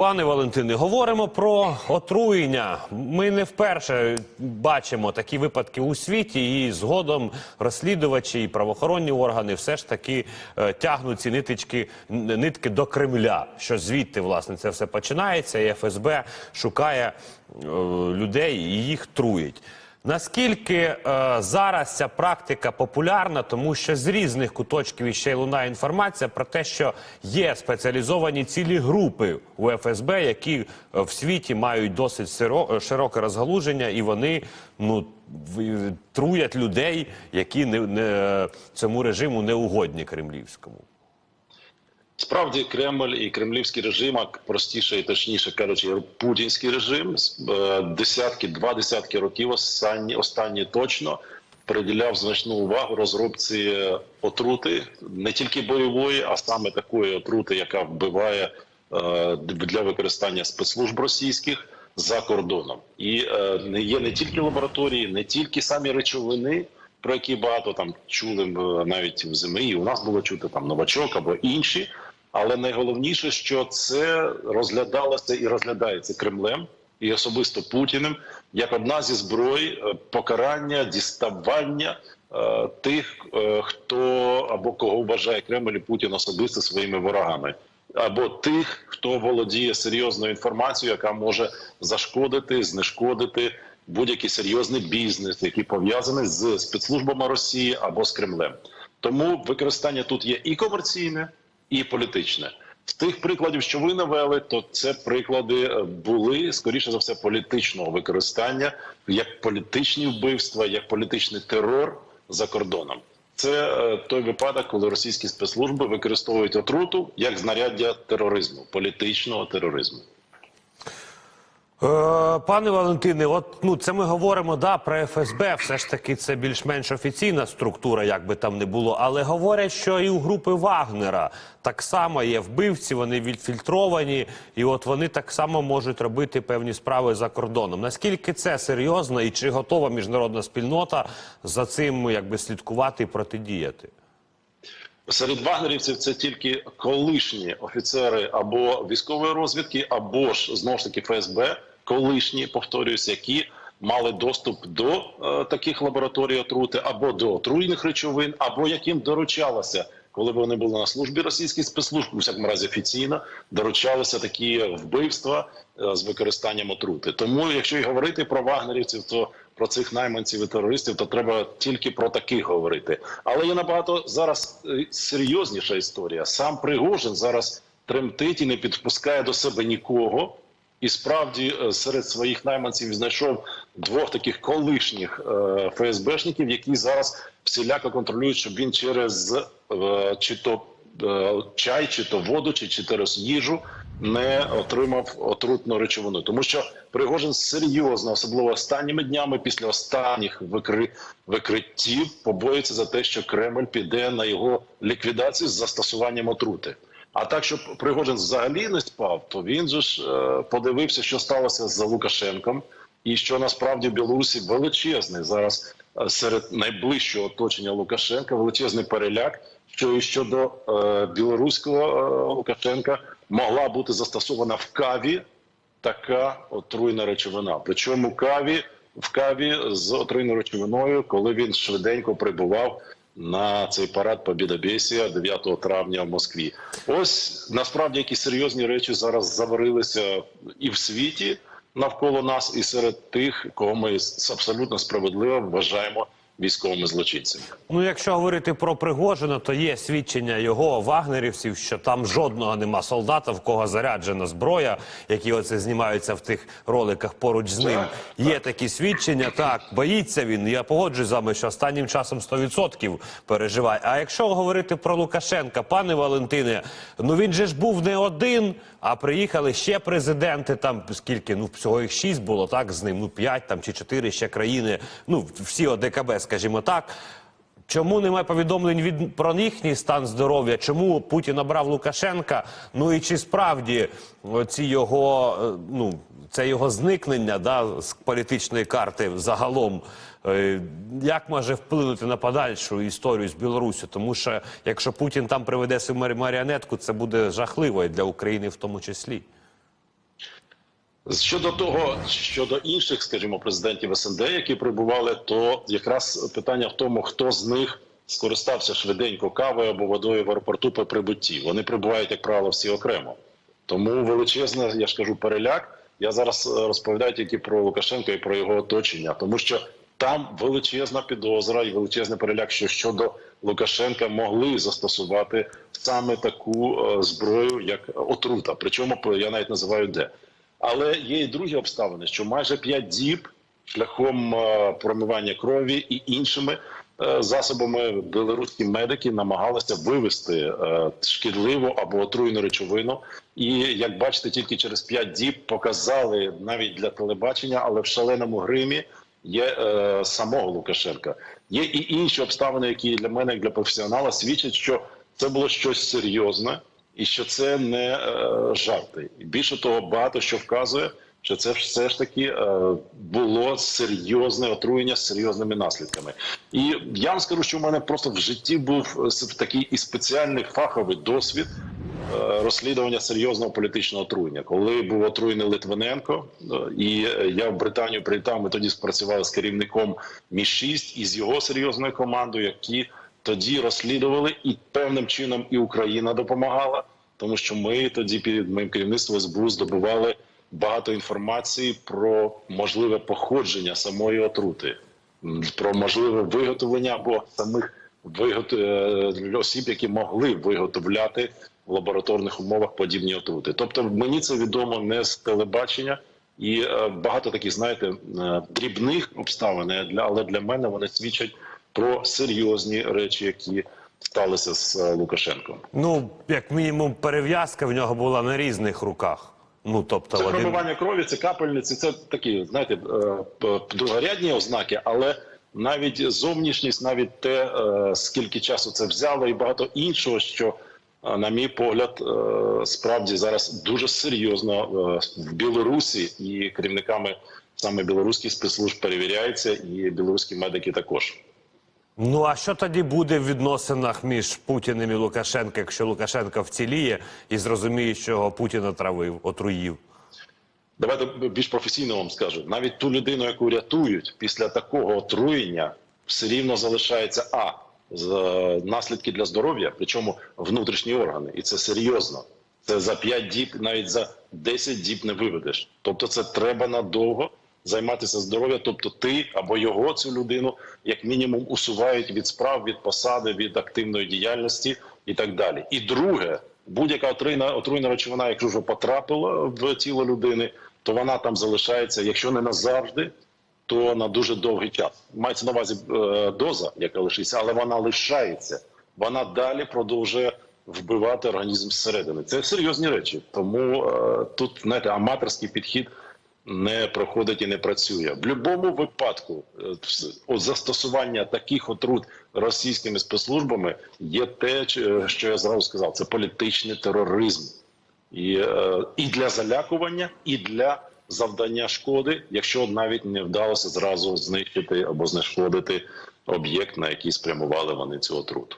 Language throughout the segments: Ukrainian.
Пане Валентине, говоримо про отруєння. Ми не вперше бачимо такі випадки у світі, і згодом розслідувачі і правоохоронні органи все ж таки е, тягнуть ці ниточки, нитки до Кремля. Що звідти власне це все починається, і ФСБ шукає е, людей і їх труїть. Наскільки е, зараз ця практика популярна, тому що з різних куточків іще й лунає інформація про те, що є спеціалізовані цілі групи у ФСБ, які е, в світі мають досить сиро- е, широке розгалуження, і вони ну в- труять людей, які не, не цьому режиму не угодні кремлівському. Справді Кремль і кремлівський режим, а простіше і точніше кажучи, путінський режим е, десятки, два десятки років останні, останні точно приділяв значну увагу розробці отрути не тільки бойової, а саме такої отрути, яка вбиває е, для використання спецслужб російських за кордоном. І е, не є не тільки лабораторії, не тільки самі речовини. Про які багато там чули навіть в зимі, і у нас було чути там новачок або інші. Але найголовніше, що це розглядалося і розглядається Кремлем і особисто Путіним як одна зі зброй е, покарання, діставання е, тих, е, хто або кого вважає Кремль і Путін особисто своїми ворогами, або тих, хто володіє серйозною інформацією, яка може зашкодити, знешкодити будь-який серйозний бізнес, який пов'язаний з спецслужбами Росії або з Кремлем. Тому використання тут є і комерційне, і політичне. З тих прикладів, що ви навели, то це приклади е, були скоріше за все політичного використання як політичні вбивства, як політичний терор за кордоном. Це е, той випадок, коли російські спецслужби використовують отруту як знаряддя тероризму, політичного тероризму. Е, Пане Валентине, от ну це ми говоримо да про ФСБ. Все ж таки це більш-менш офіційна структура, як би там не було. Але говорять, що і у групи Вагнера так само є вбивці, вони відфільтровані, і от вони так само можуть робити певні справи за кордоном. Наскільки це серйозно, і чи готова міжнародна спільнота за цим якби слідкувати і протидіяти? Серед вагнерівців це тільки колишні офіцери або військової розвідки, або ж знову ж таки ФСБ, колишні, повторююсь, які мали доступ до е, таких лабораторій отрути, або до отруйних речовин, або яким доручалося, коли вони були на службі російських спецслужб, у всякому разі офіційно доручалися такі вбивства е, з використанням отрути. Тому, якщо і говорити про вагнерівців, то про цих найманців і терористів, то треба тільки про таких говорити. Але є набагато зараз е, серйозніша історія. Сам Пригожин зараз тремтить і не підпускає до себе нікого. І справді е, серед своїх найманців знайшов двох таких колишніх е, ФСБшників, які зараз всіляко контролюють, щоб він через е, чи то чай, чи то воду, чи через їжу не отримав отрутну речовину. Тому що Пригожин серйозно, особливо останніми днями, після останніх викри... викриттів, побоїться за те, що Кремль піде на його ліквідацію з застосуванням отрути. А так, щоб Пригожин взагалі не спав, то він же ж е, подивився, що сталося з Лукашенком, і що насправді в Білорусі величезний зараз е, серед найближчого оточення Лукашенка величезний переляк, що і щодо е, білоруського Лукашенка могла бути застосована в каві така отруйна речовина. Причому каві в каві з отруйною речовиною, коли він швиденько прибував на цей парад Побєдобєсія 9 травня в Москві. Ось насправді якісь серйозні речі зараз заварилися і в світі навколо нас, і серед тих, кого ми абсолютно справедливо вважаємо військовими злочинцями. Ну, якщо говорити про Пригожина, то є свідчення його вагнерівців, що там жодного нема солдата, в кого заряджена зброя, які оце знімаються в тих роликах поруч з ним. Є такі свідчення. Так, боїться він. Я погоджуюсь з вами, що останнім часом 100% переживає. А якщо говорити про Лукашенка, пане Валентине, ну він же ж був не один, а приїхали ще президенти. Там скільки? Ну всього їх шість було так з ним. Ну п'ять там чи чотири ще країни. Ну всі ОДКБ, скажімо так. Чому немає повідомлень від про їхній стан здоров'я? Чому Путін обрав Лукашенка? Ну і чи справді ці його е, ну це його зникнення да, з політичної карти загалом? е, Як може вплинути на подальшу історію з Білорусі? Тому що якщо Путін там приведе свою марі- маріонетку, це буде жахливо і для України в тому числі. Щодо того, щодо інших, скажімо, президентів СНД, які прибували, то якраз питання в тому, хто з них скористався швиденько кавою або водою в аеропорту по прибутті. Вони прибувають, як правило, всі окремо. Тому величезна, я ж кажу, переляк. Я зараз е, розповідаю тільки про Лукашенка і про його оточення, тому що там величезна підозра і величезний переляк, що щодо Лукашенка могли застосувати саме таку е, зброю, як отрута. Причому я навіть називаю де. Але є і другі обставини, що майже 5 діб шляхом е, промивання крові і іншими е, засобами білоруські медики намагалися вивести е, шкідливу або отруйну речовину. І як бачите, тільки через 5 діб показали навіть для телебачення, але в шаленому гримі є е, самого Лукашенка. Є і інші обставини, які для мене, як для професіонала, свідчать, що це було щось серйозне і що це не е, жарти. Більше того, багато що вказує, що це все ж таки е, було серйозне отруєння з серйозними наслідками. І я вам скажу, що в мене просто в житті був е, такий і спеціальний фаховий досвід. Розслідування серйозного політичного отруєння, коли був отруєний Литвиненко, і я в Британію прилітав. Ми тоді спрацювали з керівником Мі 6 і з його серйозною командою, які тоді розслідували, і певним чином і Україна допомагала, тому що ми тоді під моїм керівництвом СБУ здобували багато інформації про можливе походження самої отрути, про можливе виготовлення або самих вигот... е, осіб, які могли виготовляти в лабораторних умовах подібні отрути. Тобто, мені це відомо не з телебачення. І е, багато таких, знаєте, е, дрібних обставин, але для мене вони свідчать про серйозні речі, які сталися з е, Лукашенком. Ну, як мінімум, перев'язка в нього була на різних руках. Ну, тобто, Це один... промивання крові, це капельниці, це такі, знаєте, е, другорядні ознаки, але навіть зовнішність, навіть те, е, скільки часу це взяло, і багато іншого, що, на мій погляд, справді зараз дуже серйозно в Білорусі і керівниками саме білоруських спецслужб перевіряється, і білоруські медики також. Ну а що тоді буде в відносинах між Путіним і Лукашенко, якщо Лукашенко вціліє і зрозуміє, що його Путін отравив, отруїв? Давайте більш професійно вам скажу. Навіть ту людину, яку рятують після такого отруєння, все рівно залишається а наслідки для здоров'я, причому внутрішні органи, і це серйозно. Це за 5 діб, навіть за 10 діб не виведеш. Тобто, це треба надовго займатися здоров'ям. Тобто, ти або його цю людину, як мінімум, усувають від справ, від посади, від активної діяльності і так далі. І друге, будь-яка отруйна, отруйна речовина, якщо вже потрапила в тіло людини, то вона там залишається, якщо не назавжди, то на дуже довгий час. Мається на увазі е, доза, яка лишиться, але вона лишається. Вона далі продовжує вбивати організм зсередини. Це серйозні речі. Тому е, тут знаєте, аматорський підхід не проходить і не працює. В будь-якому випадку е, застосування таких отрут російськими спецслужбами є те, що я зразу сказав, це політичний тероризм і, е, і для залякування, і для завдання шкоди, якщо навіть не вдалося зразу знищити або знешкодити об'єкт, на який спрямували вони цю отруту.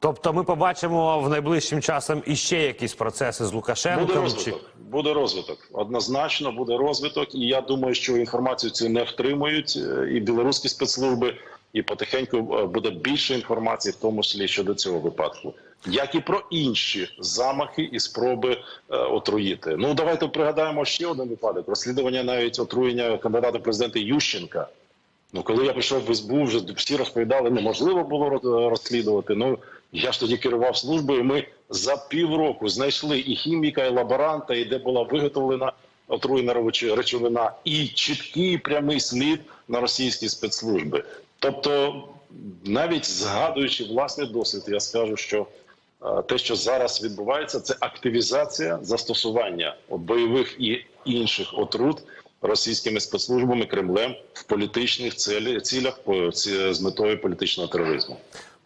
Тобто, ми побачимо в найближчим часом іще якісь процеси з Буде Лукашенком. Чи... розвиток. Буде розвиток. Однозначно буде розвиток. І я думаю, що інформацію цю не втримують е, і білоруські спецслужби, і потихеньку е, буде більше інформації, в тому числі щодо цього випадку, як і про інші замахи і спроби е, отруїти. Ну давайте пригадаємо ще один випадок: розслідування навіть отруєння кандидата в президенти Ющенка. Ну, коли я прийшов в СБУ, вже всі розповідали, неможливо було розслідувати. Ну я ж тоді керував службою. Ми за півроку знайшли і хіміка, і лаборанта, і де була виготовлена отруєна речовина, і чіткий прямий слід на російські спецслужби. Тобто, навіть згадуючи власний досвід, я скажу, що е, те, що зараз відбувається, це активізація застосування бойових і інших отрут російськими спецслужбами Кремлем в політичних цілях з метою політичного тероризму.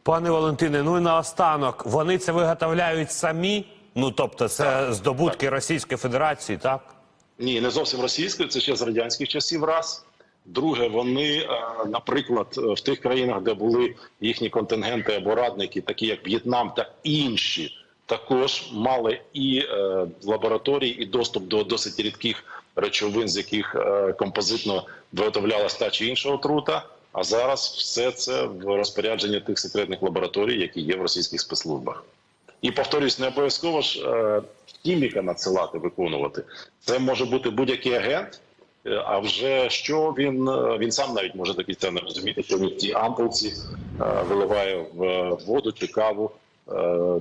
Пане Валентине, ну і наостанок, вони це виготовляють самі. Ну тобто, це здобутки Російської Федерації, так? Ні, не зовсім російською, це ще з радянських часів. Раз друге, вони, е, наприклад, в тих країнах, де були їхні контингенти або радники, такі як В'єтнам та інші також мали і е, лабораторії, і доступ до досить рідких речовин, з яких е, композитно виготовлялась та чи інша отрута. А зараз все це в розпорядженні тих секретних лабораторій, які є в російських спецслужбах. І повторюсь, не обов'язково ж е, хіміка надсилати, виконувати. Це може бути будь-який агент. е, А вже що він е, він сам навіть може до кінця не розуміти, що він в тій ампулці виливає в воду чи каву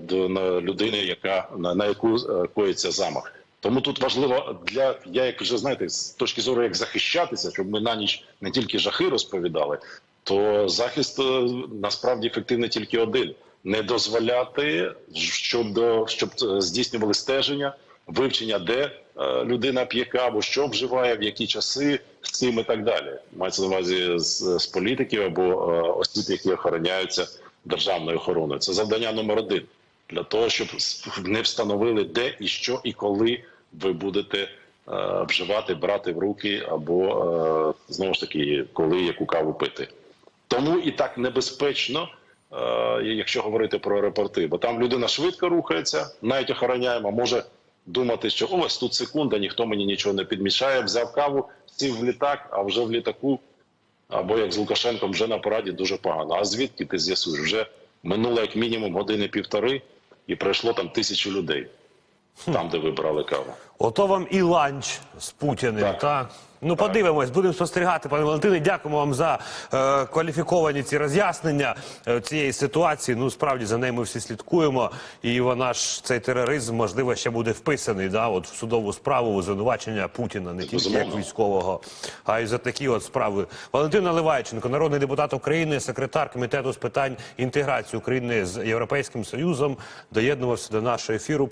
до людини, яка на, яку коїться замах. Тому тут важливо для я, як вже знаєте, з точки зору як захищатися, щоб ми на ніч не тільки жахи розповідали, то захист е, насправді ефективний тільки один: не дозволяти, щоб до щоб е, здійснювали стеження, вивчення, де е, людина п'є каву, що вживає, в які часи з цим і так далі. Мається на увазі з, з політиків або осіб, які охороняються державною охороною. Це завдання номер один для того, щоб не встановили де і що і коли ви будете е, вживати, брати в руки, або е, знову ж таки, коли яку каву пити. Тому і так небезпечно, е, якщо говорити про аеропорти, бо там людина швидко рухається, навіть охороняємо, може думати, що ось тут секунда, ніхто мені нічого не підмішає, взяв каву, сів в літак, а вже в літаку, або як з Лукашенком, вже на параді дуже погано. А звідки ти з'ясуєш? Вже минуло як мінімум години півтори, і пройшло там тисячу людей, там, де ви брали каву. Ото вам і ланч з Путіним. Так. Та? Ну, подивимось, будемо спостерігати, пане Валентине. Дякуємо вам за е, кваліфіковані ці роз'яснення е, цієї ситуації. Ну, справді за нею ми всі слідкуємо. І вона ж цей тероризм, можливо, ще буде вписаний да, от в судову справу у звинувачення Путіна, не тільки як військового, а й за такі от справи. Валентин Наливайченко, народний депутат України, секретар комітету з питань інтеграції України з Європейським Союзом, доєднувався до нашого ефіру.